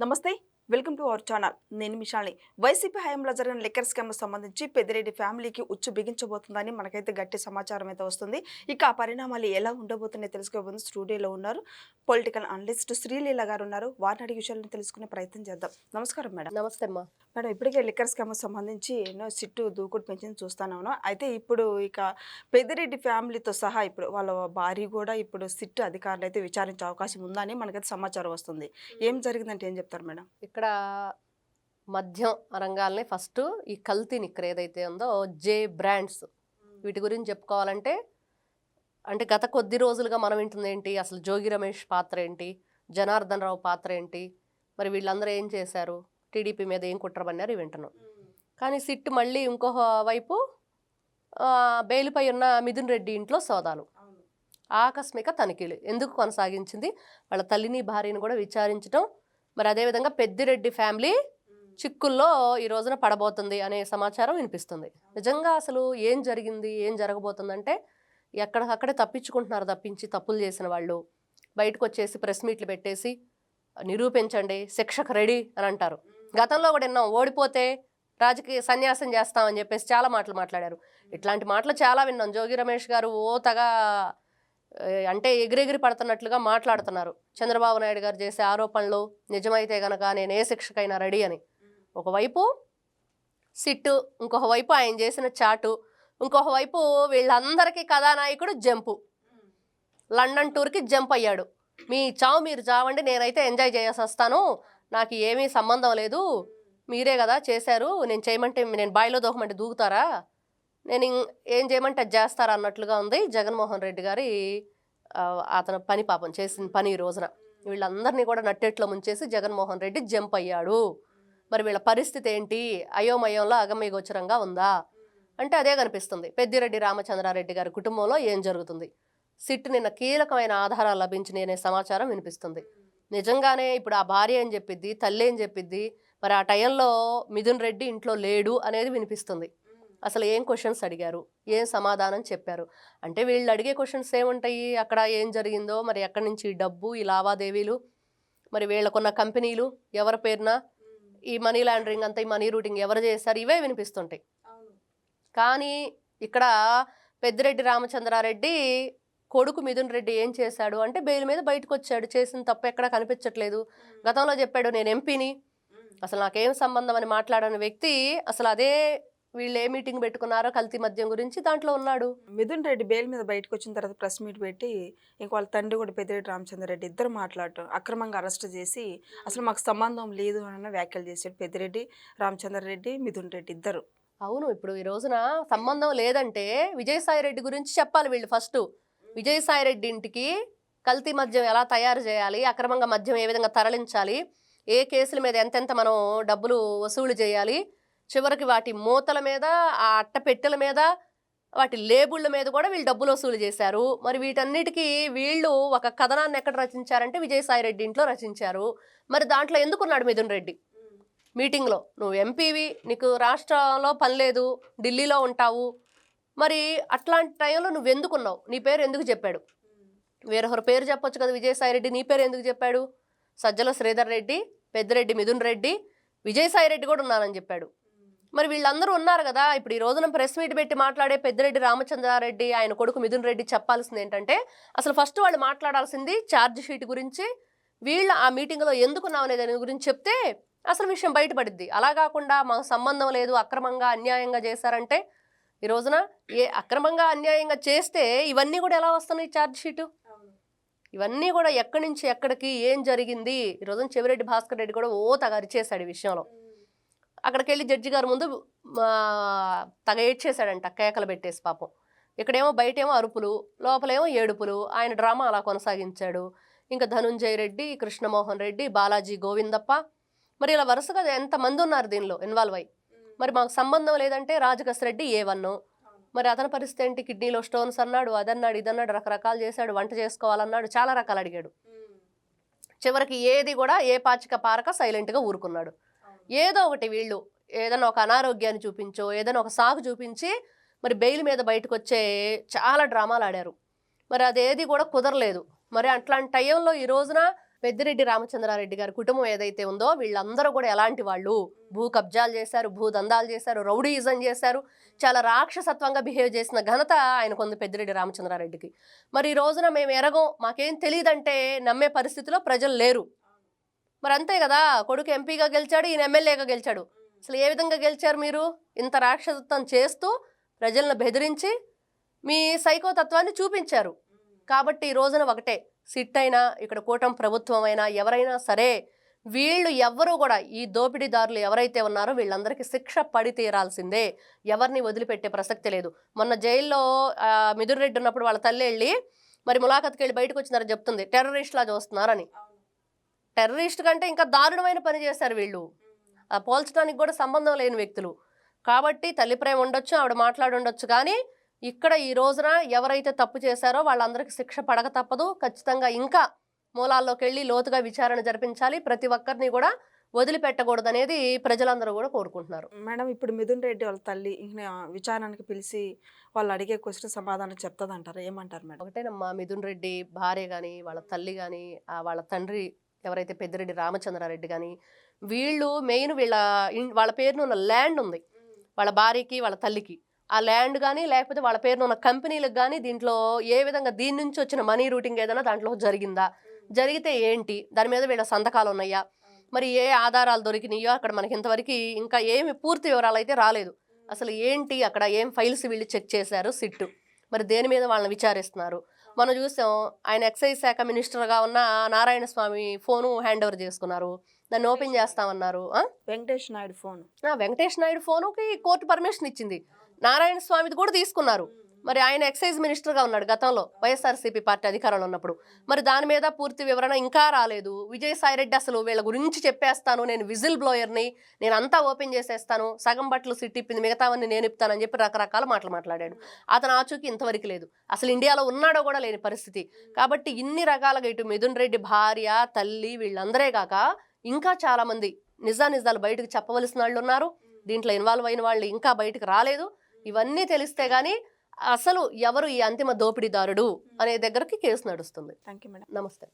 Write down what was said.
నమస్తే. Welcome to our channel. నేను మిషాల్ని. వైసీపీ హయాంలో జరిగిన లిక్కర్ స్కామ్ సంబంధించి పెద్దిరెడ్డి ఫ్యామిలీకి ఉచ్చు బిగించబోతుందని మనకైతే గట్టి సమాచారం అయితే వస్తుంది. ఇక ఆ పరిణామాలు ఎలా ఉండబోతున్నాయో తెలుసుకోబోతుంది స్టూడియోలో ఉన్నారు పొలిటికల్ అనలిస్ట్ శ్రీలీల గారు ఉన్నారు. వారిని అడిగి విషయాలను తెలుసుకునే ప్రయత్నం చేద్దాం. నమస్కారం మేడం. నమస్తే అమ్మా. మేడం ఇప్పటికే లిక్కర్ స్కామ్ సంబంధించి ఎన్నో సిట్టు దూకుడు పెంచింది చూస్తాను అయితే ఇప్పుడు ఇక పెద్దిరెడ్డి ఫ్యామిలీతో సహా ఇప్పుడు వాళ్ళ భార్య కూడా ఇప్పుడు సిట్టు అధికారులు అయితే విచారించే అవకాశం ఉందని మనకైతే సమాచారం వస్తుంది. ఏం జరిగిందంటే ఏం చెప్తారు మేడం? ఇక్కడ మద్యం రంగాల్ని ఫస్ట్ ఈ కల్తీ నిక్కర్ ఏదైతే ఉందో జే బ్రాండ్స్. వీటి గురించి చెప్పుకోవాలంటే అంటే గత కొద్ది రోజులుగా మనం వింటుంది ఏంటి అసలు జోగి రమేష్ పాత్ర ఏంటి జనార్దన్ రావు పాత్ర ఏంటి మరి వీళ్ళందరూ ఏం చేశారు టీడీపీ మీద ఏం కుట్రబన్నారు ఇవి వింటున్నాం. కానీ సిట్ మళ్ళీ ఇంకో వైపు బెయిల్పై ఉన్న మిథున్ రెడ్డి ఇంట్లో సోదాలు. ఆకస్మిక తనిఖీలు. ఎందుకు కొనసాగించింది? వాళ్ళ తల్లిని భార్యని కూడా విచారించడం మరి అదేవిధంగా పెద్దిరెడ్డి ఫ్యామిలీ చిక్కుల్లో ఈ రోజున పడబోతుంది అనే సమాచారం వినిపిస్తుంది. నిజంగా అసలు ఏం జరిగింది ఏం జరగబోతుందంటే ఎక్కడికక్కడే తప్పించుకుంటున్నారు తప్పించి తప్పులు చేసిన వాళ్ళు. బయటకు వచ్చేసి ప్రెస్ మీట్లు పెట్టేసి నిరూపించండి శిక్షకు రెడీ అని అంటారు. గతంలో కూడా విన్నాం ఓడిపోతే రాజకీయ సన్యాసం చేస్తామని చెప్పేసి చాలా మాటలు మాట్లాడారు. ఇట్లాంటి మాటలు చాలా విన్నాం. జోగి రమేష్ గారు ఓ తగా ఏ, అంటే ఎగిరెగిరి పడుతున్నట్లుగా మాట్లాడుతున్నారు. చంద్రబాబు నాయుడు గారు చేసే ఆరోపణలు నిజమైతే గనక నేను ఏ శిక్షకైనా రెడీ అని. ఒకవైపు సిట్టు ఇంకొక వైపు ఆయన చేసిన చాటు ఇంకొక వైపు వీళ్ళందరికీ కథానాయకుడు జంపు. లండన్ టూర్కి జంప్ అయ్యాడు. మీ చావు మీరు చావండి నేనైతే ఎంజాయ్ చేయాల్సి వస్తాను. నాకు ఏమీ సంబంధం లేదు. మీరే కదా చేశారు. నేను చేయమంటే నేను బాయిలో దూకమంటే దూకుతారా? నేను ఏం చేయమంటే అది అన్నట్లుగా ఉంది. జగన్మోహన్ రెడ్డి గారి అతను పని పాపం చేసిన పని ఈ రోజున. వీళ్ళందరినీ కూడా నట్టెట్లో ముంచేసి జగన్మోహన్ రెడ్డి జంప్ అయ్యాడు. మరి వీళ్ళ పరిస్థితి ఏంటి? అయోమయంలో అగమ్యగోచరంగా ఉందా? అంటే అదే కనిపిస్తుంది. పెద్దిరెడ్డి రామచంద్రారెడ్డి గారి కుటుంబంలో ఏం జరుగుతుంది? సిట్ నిన్న కీలకమైన ఆధారాలు లభించినాయి సమాచారం వినిపిస్తుంది. నిజంగానే ఇప్పుడు ఆ భార్య ఏం చెప్పిద్ది? తల్లి ఏం చెప్పిద్ది? మరి ఆ టైంలో మిథున్ రెడ్డి ఇంట్లో లేడు అనేది వినిపిస్తుంది. అసలు ఏం క్వశ్చన్స్ అడిగారు? ఏం సమాధానం చెప్పారు? అంటే వీళ్ళు అడిగే క్వశ్చన్స్ ఏముంటాయి? అక్కడ ఏం జరిగిందో? మరి ఎక్కడి నుంచి డబ్బు ఈ లావాదేవీలు? మరి వీళ్ళకున్న కంపెనీలు ఎవరి పేరున? ఈ మనీ లాండరింగ్ అంతా ఈ మనీ రూటింగ్ ఎవరు చేశారు? ఇవే వినిపిస్తుంటాయి. కానీ ఇక్కడ పెద్దిరెడ్డి రామచంద్రారెడ్డి కొడుకు మిథున్ రెడ్డి ఏం చేశాడు? అంటే బెయిల్ మీద బయటకు వచ్చాడు చేసిన తప్పు ఎక్కడ కనిపించట్లేదు. గతంలో చెప్పాడు నేను ఎంపీని. అసలు నాకేం సంబంధం అని మాట్లాడని వ్యక్తి అసలు అదే వీళ్ళు ఏ మీటింగ్ పెట్టుకున్నారో కల్తీ మద్యం గురించి దాంట్లో ఉన్నాడు. మిథున్ రెడ్డి బెయిల్ మీద బయటకు వచ్చిన తర్వాత ప్రెస్ మీట్ పెట్టి ఇంక వాళ్ళ తండ్రి కూడా పెద్దిరెడ్డి రామచంద్రరెడ్డి ఇద్దరు మాట్లాడటం అక్రమంగా అరెస్ట్ చేసి అసలు మాకు సంబంధం లేదు అన్న వ్యాఖ్యలు చేశాడు పెద్దిరెడ్డి రామచంద్రరెడ్డి మిథున్ రెడ్డి ఇద్దరు. అవును ఇప్పుడు ఈ రోజున సంబంధం లేదంటే విజయసాయి రెడ్డి గురించి చెప్పాలి వీళ్ళు ఫస్ట్. విజయసాయి రెడ్డి ఇంటికి కల్తీ మద్యం ఎలా తయారు చేయాలి అక్రమంగా మద్యం ఏ విధంగా తరలించాలి ఏ కేసుల మీద ఎంతెంత మనం డబ్బులు వసూలు చేయాలి చివరికి వాటి మూతల మీద ఆ అట్టపెట్టెల మీద వాటి లేబుళ్ళ మీద కూడా వీళ్ళు డబ్బులు వసూలు చేశారు. మరి వీటన్నిటికీ వీళ్ళు ఒక కథనాన్ని ఎక్కడ రచించారంటే విజయసాయి రెడ్డి ఇంట్లో రచించారు. మరి దాంట్లో ఎందుకున్నాడు మిథున్ రెడ్డి? మీటింగ్లో. నువ్వు ఎంపీవి నీకు రాష్ట్రంలో పని లేదు ఢిల్లీలో ఉంటావు. మరి అట్లాంటి టైంలో నువ్వు ఎందుకున్నావు? నీ పేరు ఎందుకు చెప్పాడు? వేరొకరు పేరు చెప్పొచ్చు కదా విజయసాయి రెడ్డి నీ పేరు ఎందుకు చెప్పాడు? సజ్జల శ్రీధర్ రెడ్డి పెద్దిరెడ్డి మిథున్ రెడ్డి విజయసాయి రెడ్డి కూడా ఉన్నానని చెప్పాడు. మరి వీళ్ళందరూ ఉన్నారు కదా ఇప్పుడు ఈ రోజున ప్రెస్ మీట్ పెట్టి మాట్లాడే పెద్దిరెడ్డి రామచంద్రారెడ్డి ఆయన కొడుకు మిథున్ రెడ్డి చెప్పాల్సింది ఏంటంటే అసలు ఫస్ట్ వాళ్ళు మాట్లాడాల్సింది ఛార్జ్ షీట్ గురించి వీళ్ళు ఆ మీటింగ్లో ఎందుకున్నాం అనే దాని గురించి చెప్తే అసలు విషయం బయటపడిద్ది. అలా కాకుండా మాకు సంబంధం లేదు అక్రమంగా అన్యాయంగా చేశారంటే ఈ రోజున ఏ అక్రమంగా అన్యాయంగా చేస్తే ఇవన్నీ కూడా ఎలా వస్తున్నాయి ఛార్జ్ షీటు ఇవన్నీ కూడా ఎక్కడి నుంచి ఎక్కడికి ఏం జరిగింది? ఈ రోజున చెవిరెడ్డి భాస్కర్ రెడ్డి కూడా ఓ తగ అరిచేశాడు ఈ విషయంలో. అక్కడికి వెళ్ళి జడ్జి గారి ముందు తగ ఏడ్చేశాడంట కేకలు పెట్టేసి పాపం. ఇక్కడేమో బయటేమో అరుపులు లోపలేమో ఏడుపులు. ఆయన డ్రామా అలా కొనసాగించాడు. ఇంకా ధనుంజయ రెడ్డి కృష్ణమోహన్ రెడ్డి బాలాజీ గోవిందప్ప. మరి ఇలా వరుసగా ఎంతమంది ఉన్నారు దీనిలో ఇన్వాల్వ్ అయ్యి? మరి మాకు సంబంధం లేదంటే రాజకస్ రెడ్డి ఏ వన్? మరి అతని పరిస్థితి ఏంటి? కిడ్నీలో స్టోన్స్ అన్నాడు అదన్నాడు ఇదన్నాడు రకరకాలు చేశాడు వంట చేసుకోవాలన్నాడు చాలా రకాలు అడిగాడు. చివరికి ఏది కూడా ఏ పాచిక పారక సైలెంట్గా ఊరుకున్నాడు. ఏదో ఒకటి వీళ్ళు ఏదైనా ఒక అనారోగ్యాన్ని చూపించో ఏదైనా ఒక సాగు చూపించి మరి బెయిల్ మీద బయటకు వచ్చే చాలా డ్రామాలు ఆడారు. మరి అదేది కూడా కుదరలేదు. మరి అట్లాంటి టైంలో ఈ రోజున పెద్దిరెడ్డి రామచంద్రారెడ్డి గారి కుటుంబం ఏదైతే ఉందో వీళ్ళందరూ కూడా ఎలాంటి వాళ్ళు? భూ కబ్జాలు చేశారు భూ దందాలు చేశారు రౌడీయిజం చేశారు చాలా రాక్షసత్వంగా బిహేవ్ చేసిన ఘనత ఆయనకు ఉంది పెద్దిరెడ్డి రామచంద్రారెడ్డికి. మరి ఈ రోజున మేము ఎరగం మాకేం తెలియదంటే నమ్మే పరిస్థితిలో ప్రజలు లేరు. మరి అంతే కదా కొడుకు ఎంపీగా గెలిచాడు ఈయన ఎమ్మెల్యేగా గెలిచాడు. అసలు ఏ విధంగా గెలిచారు మీరు? ఇంత రాక్షసత్వం చేస్తూ ప్రజలను బెదిరించి మీ సైకోతత్వాన్ని చూపించారు. కాబట్టి ఈ రోజున ఒకటే సిట్ అయినా ఇక్కడ కూటమి ప్రభుత్వం అయినా ఎవరైనా సరే వీళ్ళు ఎవ్వరూ కూడా ఈ దోపిడీదారులు ఎవరైతే ఉన్నారో వీళ్ళందరికీ శిక్ష పడి తీరాల్సిందే. ఎవరిని వదిలిపెట్టే ప్రసక్తి లేదు. మొన్న జైల్లో మిదురు మిథున్ రెడ్డి ఉన్నప్పుడు వాళ్ళ తల్లి వెళ్ళి మరి ములాఖత్కి వెళ్ళి బయటకు వచ్చినారని చెప్తుంది. టెర్రరిస్ట్లా చూస్తున్నారని. టెర్రరిస్ట్ కంటే ఇంకా దారుణమైన పని చేశారు వీళ్ళు. ఆ పోల్చడానికి కూడా సంబంధం లేని వ్యక్తులు. కాబట్టి తల్లి ప్రేమ ఉండొచ్చు ఆవిడ మాట్లాడి ఉండొచ్చు కానీ ఇక్కడ ఈ రోజున ఎవరైతే తప్పు చేశారో వాళ్ళందరికీ శిక్ష పడక తప్పదు. ఖచ్చితంగా ఇంకా మూలాల్లోకి వెళ్ళి లోతుగా విచారణ జరిపించాలి. ప్రతి ఒక్కరిని కూడా వదిలిపెట్టకూడదు అనేది ప్రజలందరూ కూడా కోరుకుంటున్నారు. మేడం ఇప్పుడు మిథున్ రెడ్డి వాళ్ళ తల్లి విచారణకి పిలిచి వాళ్ళు అడిగే క్వశ్చన్ సమాధానం చెప్తుంది అంటారు ఏమంటారు మేడం? ఒకటేనమ్మా మిథున్ రెడ్డి భార్య కానీ వాళ్ళ తల్లి కానీ వాళ్ళ తండ్రి ఎవరైతే పెద్దిరెడ్డి రామచంద్రారెడ్డి కానీ వీళ్ళు మెయిన్ వీళ్ళ వాళ్ళ పేరున ఉన్న ల్యాండ్ ఉంది. వాళ్ళ భార్యకి వాళ్ళ తల్లికి. ఆ ల్యాండ్ కానీ లేకపోతే వాళ్ళ పేరున ఉన్న కంపెనీలకు కానీ దీంట్లో ఏ విధంగా దీని నుంచి వచ్చిన మనీ రూటింగ్ ఏదైనా దాంట్లో జరిగిందా? జరిగితే ఏంటి? దాని మీద వీళ్ళ సంతకాలు ఉన్నాయా? మరి ఏ ఆధారాలు దొరికినాయో అక్కడ మనకి ఇంతవరకు ఇంకా ఏమి పూర్తి వివరాలు అయితే రాలేదు. అసలు ఏంటి? అక్కడ ఏం ఫైల్స్ వీళ్ళు చెక్ చేశారు? సిట్టు. మరి దేని మీద వాళ్ళని విచారిస్తున్నారు? మనం చూసాం ఆయన ఎక్సైజ్ శాఖ మినిస్టర్గా ఉన్న Narayana Swamy phone hand over చేసుకున్నారు. దాన్ని ఓపెన్ చేస్తామన్నారు? వెంకటేష్ నాయుడు ఫోన్. వెంకటేష్ నాయుడు ఫోనుకి కోర్టు పర్మిషన్ ఇచ్చింది. నారాయణ స్వామిది కూడా తీసుకున్నారు. మరి ఆయన ఎక్సైజ్ మినిస్టర్గా ఉన్నాడు గతంలో వైఎస్ఆర్సీపీ పార్టీ అధికారంలో ఉన్నప్పుడు. మరి దాని మీద పూర్తి వివరణ ఇంకా రాలేదు. విజయసాయిరెడ్డి అసలు వీళ్ళ గురించి చెప్పేస్తాను నేను విజిల్ బ్లోయర్ని నేను అంతా ఓపెన్ చేసేస్తాను సగం బట్టలు సిట్టిప్పింది మిగతావన్నీ నేను ఇప్పుతానని చెప్పి రకరకాల మాటలు మాట్లాడాడు. అతను ఆచూకి ఇంతవరకు లేదు. అసలు ఇండియాలో ఉన్నాడో కూడా లేని పరిస్థితి. కాబట్టి ఇన్ని రకాలుగా ఇటు మిథున్ రెడ్డి భార్య తల్లి వీళ్ళందరే కాక ఇంకా చాలామంది నిజానిజాలు బయటకు చెప్పవలసిన వాళ్ళు ఉన్నారు దీంట్లో ఇన్వాల్వ్ అయిన వాళ్ళు ఇంకా బయటకు రాలేదు. ఇవన్నీ తెలిస్తే కానీ అసలు ఎవరు ఈ అంతిమ దోపిడీదారుడు అనే దగ్గరికి కేసు నడుస్తుంది. Thank you madam. నమస్తే.